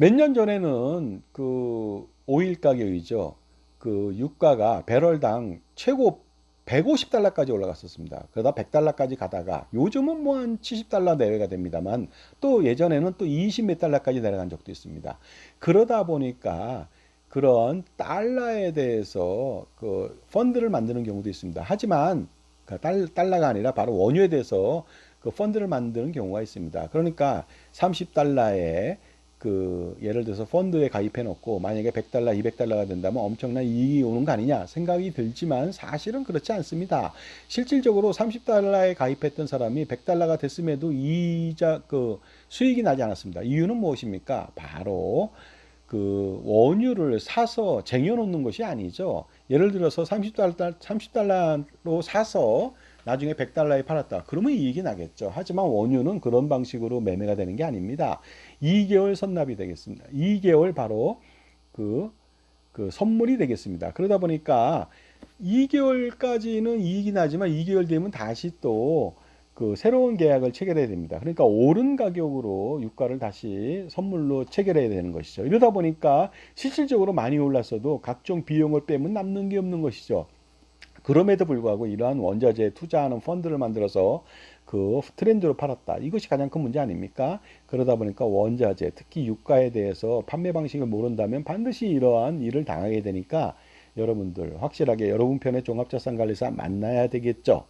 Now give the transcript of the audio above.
몇 년 전에는 그 오일 가격이죠. 그 유가가 배럴당 최고 150달러까지 올라갔었습니다. 그러다 100달러까지 가다가 요즘은 뭐 한 70달러 내외가 됩니다만 또 예전에는 또 20몇 달러까지 내려간 적도 있습니다. 그러다 보니까 그런 달러에 대해서 그 펀드를 만드는 경우도 있습니다. 하지만 그 달, 달러가 아니라 바로 원유에 대해서 그 펀드를 만드는 경우가 있습니다. 그러니까 30달러에 그 예를 들어서 펀드에 가입해 놓고 만약에 100달러, 200달러가 된다면 엄청난 이익이 오는 거 아니냐 생각이 들지만 사실은 그렇지 않습니다. 실질적으로 30달러에 가입했던 사람이 100달러가 됐음에도 이자 그 수익이 나지 않았습니다. 이유는 무엇입니까? 바로 그 원유를 사서 쟁여 놓는 것이 아니죠. 예를 들어서 30달러, 30달러로 사서 나중에 100달러에 팔았다. 그러면 이익이 나겠죠. 하지만 원유는 그런 방식으로 매매가 되는 게 아닙니다. 2개월 선납이 되겠습니다. 2개월 바로 그, 그 선물이 되겠습니다. 그러다 보니까 2개월까지는 이익이 나지만 2개월 되면 다시 또 그 새로운 계약을 체결해야 됩니다. 그러니까 오른 가격으로 유가를 다시 선물로 체결해야 되는 것이죠. 이러다 보니까 실질적으로 많이 올랐어도 각종 비용을 빼면 남는 게 없는 것이죠. 그럼에도 불구하고 이러한 원자재에 투자하는 펀드를 만들어서 그 트렌드로 팔았다. 이것이 가장 큰 문제 아닙니까? 그러다 보니까 원자재, 특히 유가에 대해서 판매 방식을 모른다면 반드시 이러한 일을 당하게 되니까 여러분들 확실하게 여러분 편의 종합자산관리사 만나야 되겠죠.